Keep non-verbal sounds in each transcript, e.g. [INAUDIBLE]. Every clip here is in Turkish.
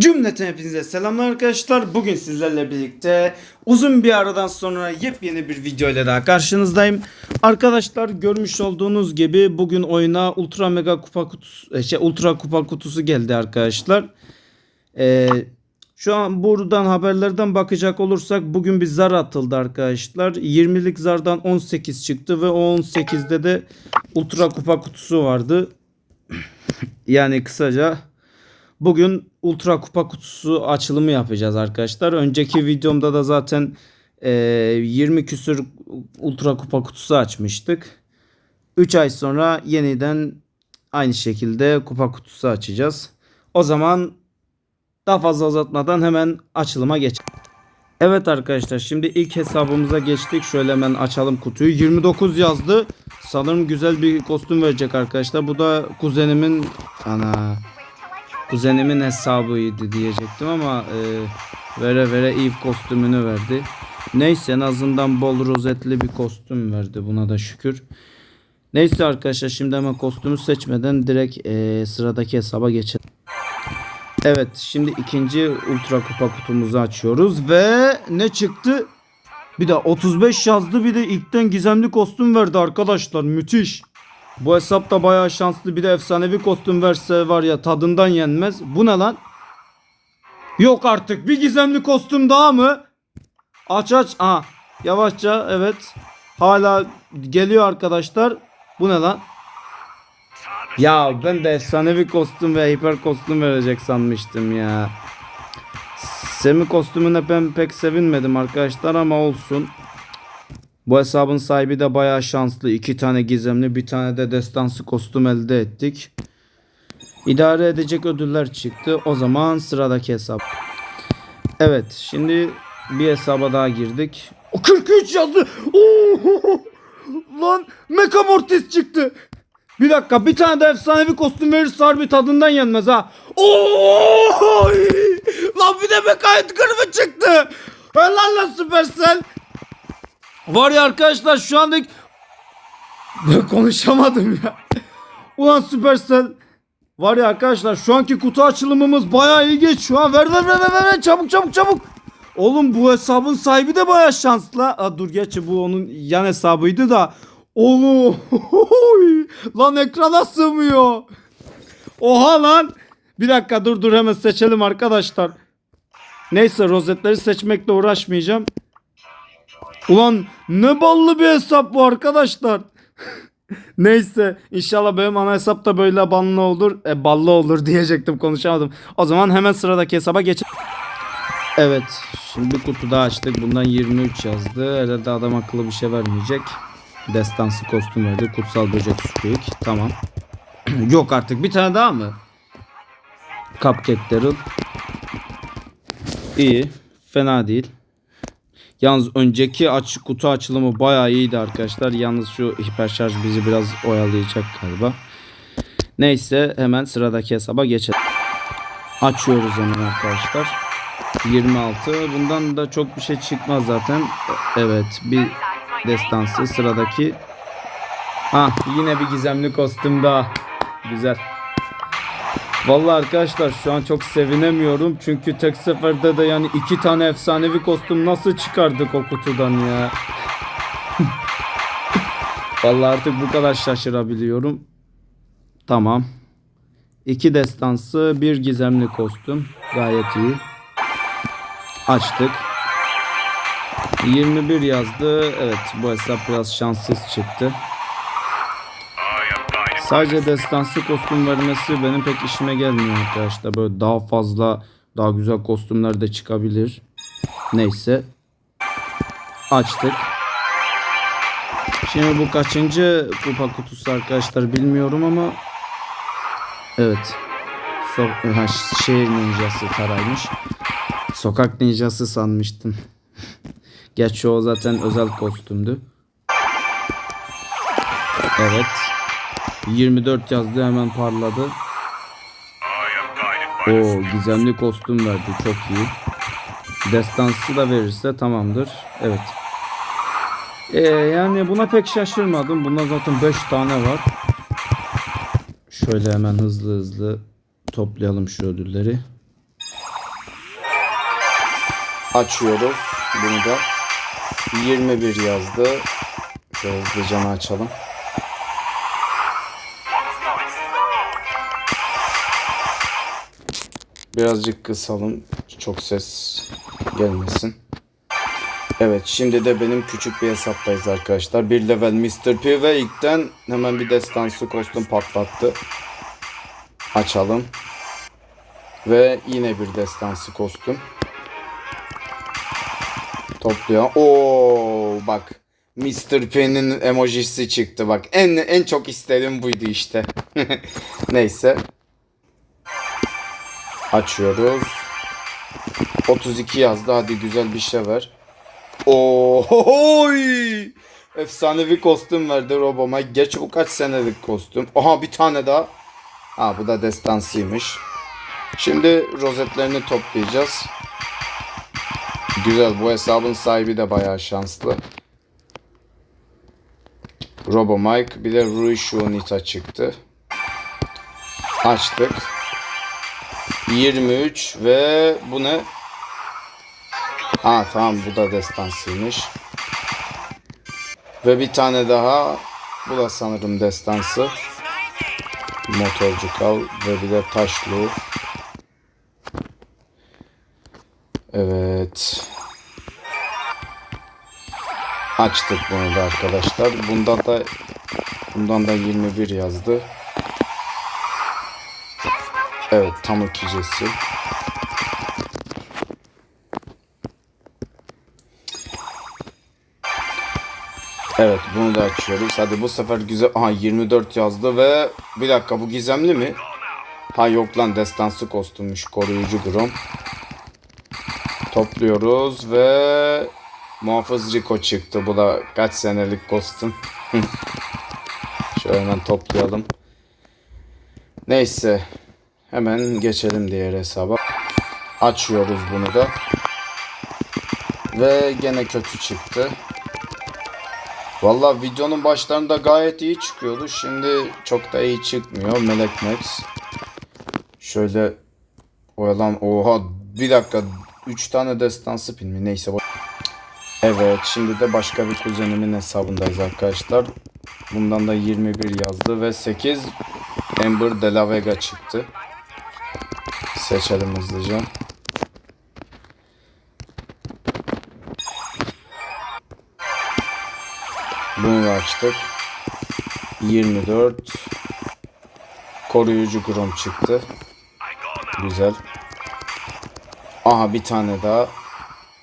Cümleten hepinize selamlar arkadaşlar. Bugün sizlerle birlikte uzun bir aradan sonra yepyeni bir video ile daha karşınızdayım. Arkadaşlar görmüş olduğunuz gibi bugün oyuna Ultra Mega Kupa kutusu, e, şey Ultra Kupa kutusu geldi arkadaşlar. Ee, şu an buradan haberlerden bakacak olursak bugün bir zar atıldı arkadaşlar. 20'lik zardan 18 çıktı ve o 18'de de Ultra Kupa kutusu vardı. [CLEARS THROAT] yani kısaca Bugün Ultra Kupa kutusu açılımı yapacağız arkadaşlar. Önceki videomda da zaten e, 20 küsür Ultra Kupa kutusu açmıştık. 3 ay sonra yeniden aynı şekilde kupa kutusu açacağız. O zaman daha fazla uzatmadan hemen açılıma geç. Evet arkadaşlar şimdi ilk hesabımıza geçtik. Şöyle hemen açalım kutuyu. 29 yazdı. Sanırım güzel bir kostüm verecek arkadaşlar. Bu da kuzenimin ana kuzenimin hesabıydı diyecektim ama e, vere vere Eve kostümünü verdi. Neyse en azından bol rozetli bir kostüm verdi buna da şükür. Neyse arkadaşlar şimdi hemen kostümü seçmeden direkt e, sıradaki hesaba geçelim. Evet şimdi ikinci ultra kupa kutumuzu açıyoruz ve ne çıktı? Bir de 35 yazdı bir de ilkten gizemli kostüm verdi arkadaşlar müthiş. Bu hesap da bayağı şanslı bir de efsanevi kostüm verse var ya tadından yenmez. Bu ne lan? Yok artık bir gizemli kostüm daha mı? Aç aç. Aha yavaşça evet. Hala geliyor arkadaşlar. Bu ne lan? Ya ben de efsanevi kostüm ve hiper kostüm verecek sanmıştım ya. Semi kostümüne ben pek sevinmedim arkadaşlar ama olsun. Bu hesabın sahibi de bayağı şanslı. İki tane gizemli bir tane de destansı kostüm elde ettik. İdare edecek ödüller çıktı. O zaman sıradaki hesap. Evet şimdi bir hesaba daha girdik. O 43 yazdı. Oo! Lan Mecha çıktı. Bir dakika bir tane de efsanevi kostüm verirse harbi tadından yenmez ha. Oo! Lan bir de Mecha kırmı çıktı. Helal lan Supercell. Var ya arkadaşlar şu anda [LAUGHS] konuşamadım ya. Ulan Supercell var ya arkadaşlar şu anki kutu açılımımız bayağı iyi geçiyor ha. Ver ver ver ver, ver. çabuk çabuk çabuk. Oğlum bu hesabın sahibi de bayağı şanslı. Aa, dur gerçi bu onun yan hesabıydı da. Oğlum [LAUGHS] lan ekrana sığmıyor. Oha lan. Bir dakika dur dur hemen seçelim arkadaşlar. Neyse rozetleri seçmekle uğraşmayacağım. Ulan ne ballı bir hesap bu arkadaşlar. [LAUGHS] Neyse inşallah benim ana hesap da böyle banlı olur. E, ballı olur [LAUGHS] diyecektim konuşamadım. O zaman hemen sıradaki hesaba geç. Evet şimdi bir kutu daha açtık. Bundan 23 yazdı. Herhalde adam akıllı bir şey vermeyecek. Destansı kostüm verdi. Kutsal böcek squeak. Tamam. [CLEARS THROAT] Yok artık bir tane daha mı? Cupcake Daryl. İyi. Fena değil. Yalnız önceki açık kutu açılımı bayağı iyiydi arkadaşlar. Yalnız şu hiperşarj bizi biraz oyalayacak galiba. Neyse hemen sıradaki hesaba geçelim. Açıyoruz hemen arkadaşlar. 26. Bundan da çok bir şey çıkmaz zaten. Evet bir destansı sıradaki. Ha yine bir gizemli kostüm daha. Güzel. Vallahi arkadaşlar şu an çok sevinemiyorum. Çünkü tek seferde de yani iki tane efsanevi kostüm nasıl çıkardık o kutudan ya. [LAUGHS] Vallahi artık bu kadar şaşırabiliyorum. Tamam. İki destansı, bir gizemli kostüm. Gayet iyi. Açtık. 21 yazdı. Evet bu hesap biraz şanssız çıktı. Sadece destansı kostüm vermesi benim pek işime gelmiyor arkadaşlar. Böyle daha fazla daha güzel kostümler de çıkabilir. Neyse. Açtık. Şimdi bu kaçıncı kupa kutusu arkadaşlar bilmiyorum ama Evet. So ha, şehir ninjası taraymış. Sokak ninjası sanmıştım. [LAUGHS] Gerçi o zaten özel kostümdü. Evet. 24 yazdı hemen parladı. O gizemli kostüm verdi çok iyi. Destansı da verirse tamamdır. Evet. Ee, yani buna pek şaşırmadım. Bunda zaten 5 tane var. Şöyle hemen hızlı hızlı toplayalım şu ödülleri. Açıyoruz bunu da. 21 yazdı. Şöyle hızlıca açalım. Birazcık kısalım. Çok ses gelmesin. Evet şimdi de benim küçük bir hesaptayız arkadaşlar. Bir level Mr. P ve ilkten hemen bir destansı kostüm patlattı. Açalım. Ve yine bir destansı kostüm. Topluyor. Oo bak. Mr. P'nin emojisi çıktı bak. En en çok istediğim buydu işte. [LAUGHS] Neyse. Açıyoruz. 32 yazdı. Hadi güzel bir şey ver. Ohoy! Efsanevi kostüm verdi Roboma. Geç bu kaç senelik kostüm. Aha bir tane daha. Ha bu da destansıymış. Şimdi rozetlerini toplayacağız. Güzel bu hesabın sahibi de bayağı şanslı. Robo Mike bir de Rui Shunita çıktı. Açtık. 23 ve bu ne? Ha tamam bu da destansıymış. Ve bir tane daha. Bu da sanırım destansı. Motorcu kal ve bir de taşlı. Evet. Açtık bunu da arkadaşlar. Bundan da bundan da 21 yazdı. Evet tam ikicesi. Evet bunu da açıyoruz. Hadi bu sefer güzel. Aha 24 yazdı ve bir dakika bu gizemli mi? Ha yok lan destansı kostümmüş. Koruyucu Grom. Topluyoruz ve Muhafız Rico çıktı. Bu da kaç senelik kostüm. [LAUGHS] Şöyle hemen toplayalım. Neyse. Hemen geçelim diğer hesaba. Açıyoruz bunu da. Ve gene kötü çıktı. Valla videonun başlarında gayet iyi çıkıyordu. Şimdi çok da iyi çıkmıyor. Melek Max. Şöyle oyalan. Oha bir dakika. 3 tane destansı filmi. Neyse. Evet şimdi de başka bir kuzenimin hesabındayız arkadaşlar. Bundan da 21 yazdı ve 8 Amber De La Vega çıktı. Seçelim hızlıca. Bunu da açtık. 24 Koruyucu Grom çıktı. Güzel. Aha bir tane daha.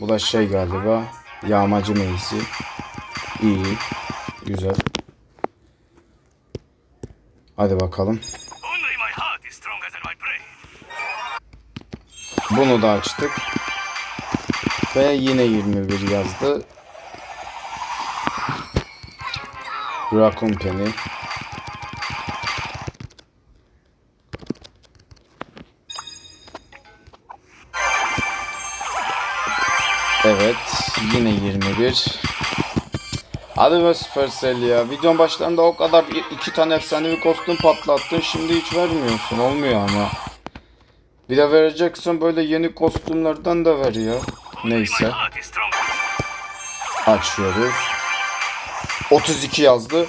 Bu da şey galiba. Yağmacı meyisi. İyi. Güzel. Hadi bakalım. Bunu da açtık. Ve yine 21 yazdı. Raccoon Penny. Evet. Yine 21. Hadi be Supercell ya. Videonun başlarında o kadar iki tane efsanevi kostüm patlattın. Şimdi hiç vermiyorsun. Olmuyor ama. Bir de vereceksin böyle yeni kostümlerden de ver ya. Neyse. Açıyoruz. 32 yazdı.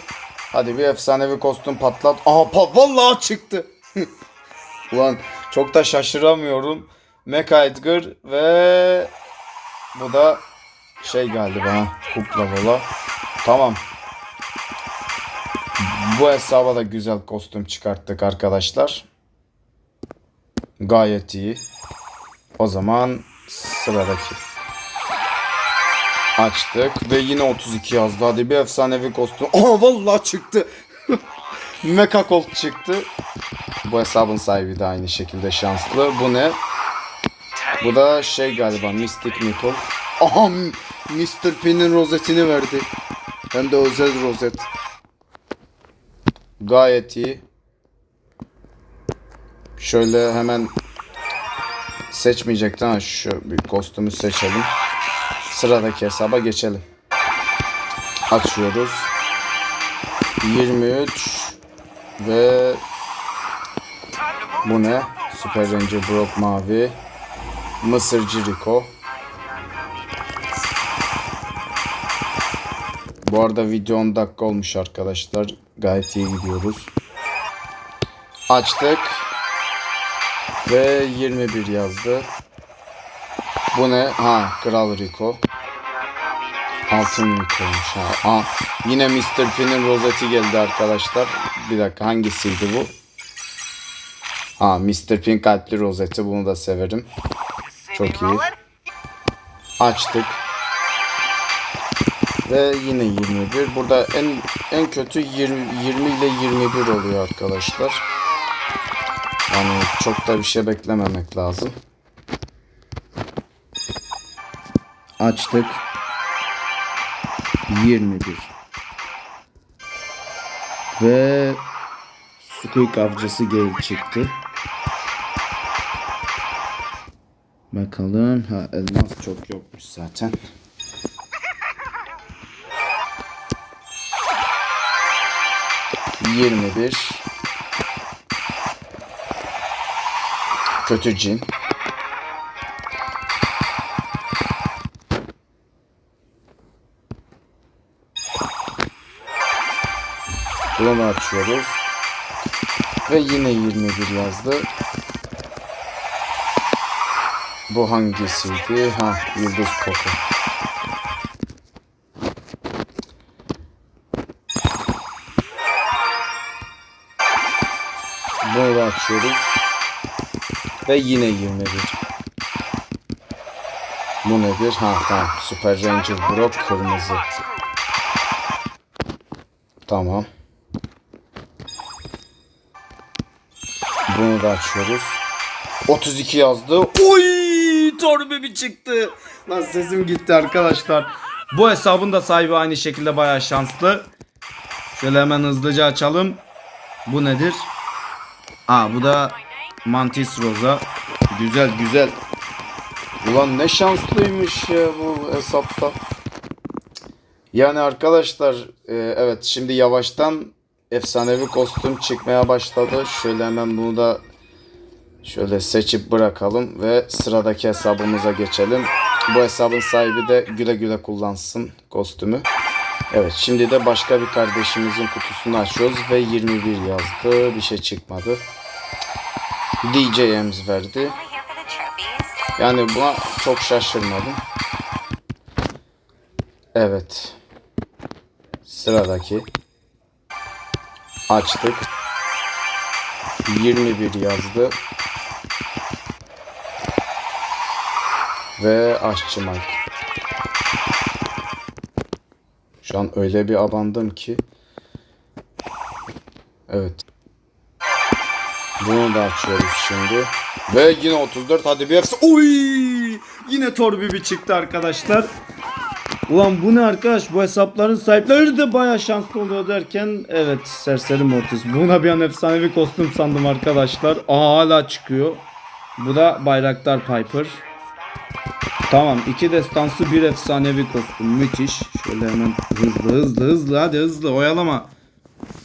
Hadi bir efsanevi kostüm patlat. Aha pa vallahi çıktı. [LAUGHS] Ulan çok da şaşıramıyorum. Mecha Edgar ve bu da şey galiba ha, kukla bola. Tamam. Bu hesaba da güzel kostüm çıkarttık arkadaşlar. Gayet iyi. O zaman sıradaki. Açtık ve yine 32 yazdı. Hadi bir efsanevi kostüm. Aa vallahi çıktı. [LAUGHS] Mecha Colt çıktı. Bu hesabın sahibi de aynı şekilde şanslı. Bu ne? Bu da şey galiba Mystic Nickel. Aha Mr. P'nin rozetini verdi. Hem de özel rozet. Gayet iyi. Şöyle hemen seçmeyecekti ama şu bir kostümü seçelim. Sıradaki hesaba geçelim. Açıyoruz. 23 ve bu ne? Süper Ranger Brock Mavi. Mısırcı Rico. Bu arada video 10 dakika olmuş arkadaşlar. Gayet iyi gidiyoruz. Açtık. Ve 21 yazdı. Bu ne? Ha Kral Rico. Altın Rico'ymuş ha. Aa, yine Mr. P'nin rozeti geldi arkadaşlar. Bir dakika hangisiydi bu? Ha Mr. P'in kalpli rozeti bunu da severim. Çok iyi. Açtık. Ve yine 21. Burada en en kötü 20, 20 ile 21 oluyor arkadaşlar. Yani çok da bir şey beklememek lazım. Açtık. 21. Ve Squeak avcısı gel çıktı. Bakalım. Ha elmas çok yokmuş zaten. Yirmi bir. Kötü cin. Bunu açıyoruz. Ve yine 21 yazdı. Bu hangisiydi? Ha, Yıldız Koku. Bunu da açıyoruz. Ve yine 21. Bu nedir? Ha tamam. Super Ranger Brock kırmızı. Tamam. Bunu da açıyoruz. 32 yazdı. Oy! Torbe bir çıktı. Lan sesim gitti arkadaşlar. Bu hesabın da sahibi aynı şekilde bayağı şanslı. Şöyle hemen hızlıca açalım. Bu nedir? Aa bu da Mantis Rosa. Güzel güzel. Ulan ne şanslıymış ya bu hesapta. Yani arkadaşlar e, evet şimdi yavaştan efsanevi kostüm çıkmaya başladı. Şöyle hemen bunu da şöyle seçip bırakalım ve sıradaki hesabımıza geçelim. Bu hesabın sahibi de güle güle kullansın kostümü. Evet şimdi de başka bir kardeşimizin kutusunu açıyoruz ve 21 yazdı. Bir şey çıkmadı. DJ Ems verdi. Yani buna çok şaşırmadım. Evet. Sıradaki. Açtık. 21 yazdı. Ve aşçı Mike. Şu an öyle bir abandım ki. Evet. Bunu da açıyoruz şimdi. Ve yine 34 hadi bir hepsi. Oy! Yine Torbibi çıktı arkadaşlar. Ulan bu ne arkadaş? Bu hesapların sahipleri de baya şanslı oluyor derken evet serseri Mortis. Buna bir an efsanevi kostüm sandım arkadaşlar. Aa hala çıkıyor. Bu da Bayraktar Piper. Tamam iki destansı bir efsanevi kostüm müthiş. Şöyle hemen hızlı hızlı hızlı hadi hızlı oyalama.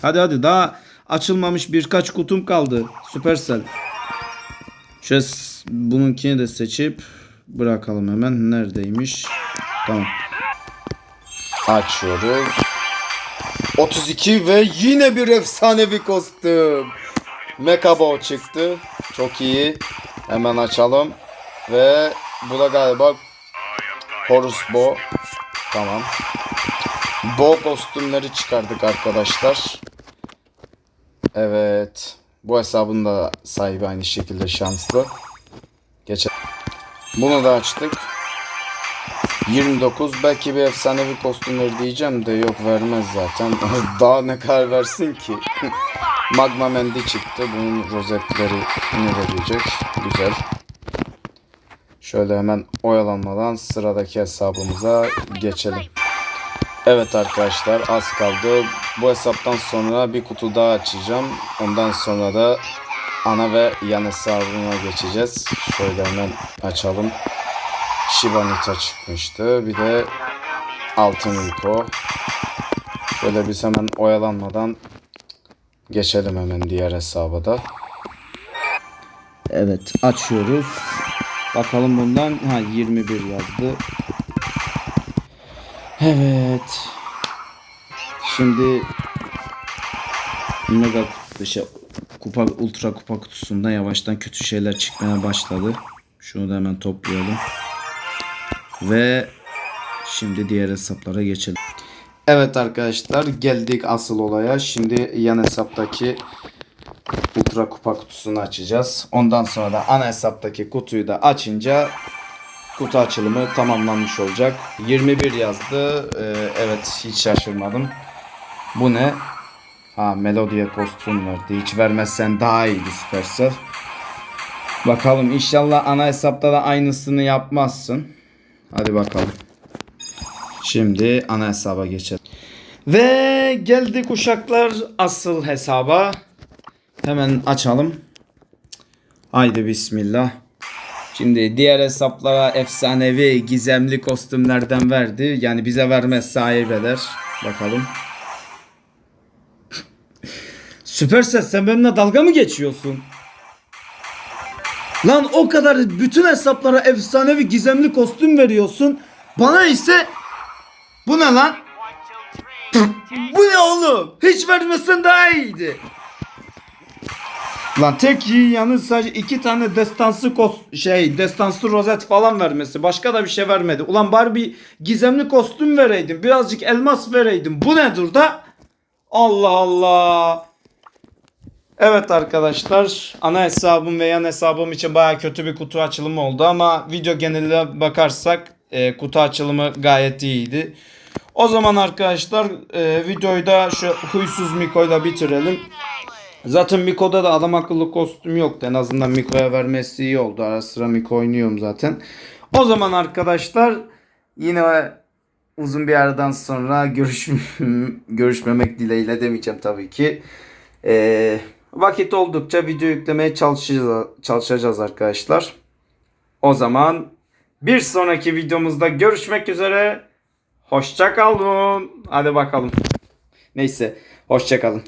Hadi hadi daha açılmamış birkaç kutum kaldı. Supercell. Şöyle bununkini de seçip bırakalım hemen. Neredeymiş? Tamam. Açıyoruz. 32 ve yine bir efsanevi kostüm. Mekabo çıktı. Çok iyi. Hemen açalım. Ve bu da galiba Horus Bo. Tamam. Bo kostümleri çıkardık arkadaşlar. Evet. Bu hesabın da sahibi aynı şekilde şanslı. Geçelim. Bunu da açtık. 29 belki bir efsanevi kostümleri diyeceğim de yok vermez zaten. [LAUGHS] Daha ne kadar versin ki? [LAUGHS] Magma Mendi çıktı. Bunun rozetleri ne verecek? Güzel. Şöyle hemen oyalanmadan sıradaki hesabımıza geçelim. Evet arkadaşlar az kaldı. Bu hesaptan sonra bir kutu daha açacağım. Ondan sonra da ana ve yan hesabına geçeceğiz. Şöyle hemen açalım. Shiba Nita çıkmıştı. Bir de Altın Rico. Şöyle biz hemen oyalanmadan geçelim hemen diğer hesaba da. Evet açıyoruz. Bakalım bundan ha 21 yazdı. Evet. Şimdi Mega şey, kupa ultra kupa kutusunda yavaştan kötü şeyler çıkmaya başladı. Şunu da hemen toplayalım. Ve şimdi diğer hesaplara geçelim. Evet arkadaşlar geldik asıl olaya. Şimdi yan hesaptaki ultra kupa kutusunu açacağız. Ondan sonra da ana hesaptaki kutuyu da açınca kutu açılımı tamamlanmış olacak. 21 yazdı. Ee, evet hiç şaşırmadım. Bu ne? Ha Melodi'ye kostüm verdi. Hiç vermezsen daha iyiydi Supercell. Bakalım inşallah ana hesapta da aynısını yapmazsın. Hadi bakalım. Şimdi ana hesaba geçelim. Ve geldik uşaklar asıl hesaba. Hemen açalım. Haydi bismillah. Şimdi diğer hesaplara efsanevi gizemli kostümlerden verdi. Yani bize vermez sahip eder. Bakalım. Süperses sen benimle dalga mı geçiyorsun? Lan o kadar bütün hesaplara efsanevi gizemli kostüm veriyorsun. Bana ise bu ne lan? bu ne oğlum? Hiç vermesen daha iyiydi. Lan tek iyi yanı sadece iki tane destansı kos şey destansı rozet falan vermesi. Başka da bir şey vermedi. Ulan bari bir gizemli kostüm vereydin. Birazcık elmas vereydin. Bu nedir da? Allah Allah. Evet arkadaşlar ana hesabım ve yan hesabım için baya kötü bir kutu açılımı oldu ama video geneline bakarsak e, kutu açılımı gayet iyiydi. O zaman arkadaşlar e, videoyu da şu huysuz Miko'yla bitirelim. Zaten Miko'da da adam akıllı kostüm yoktu. En azından Miko'ya vermesi iyi oldu. Ara sıra Miko oynuyorum zaten. O zaman arkadaşlar yine uzun bir aradan sonra görüş [LAUGHS] görüşmemek dileğiyle demeyeceğim tabii ki. Ee, vakit oldukça video yüklemeye çalışacağız, çalışacağız arkadaşlar. O zaman bir sonraki videomuzda görüşmek üzere. Hoşça kalın. Hadi bakalım. Neyse, hoşça kalın.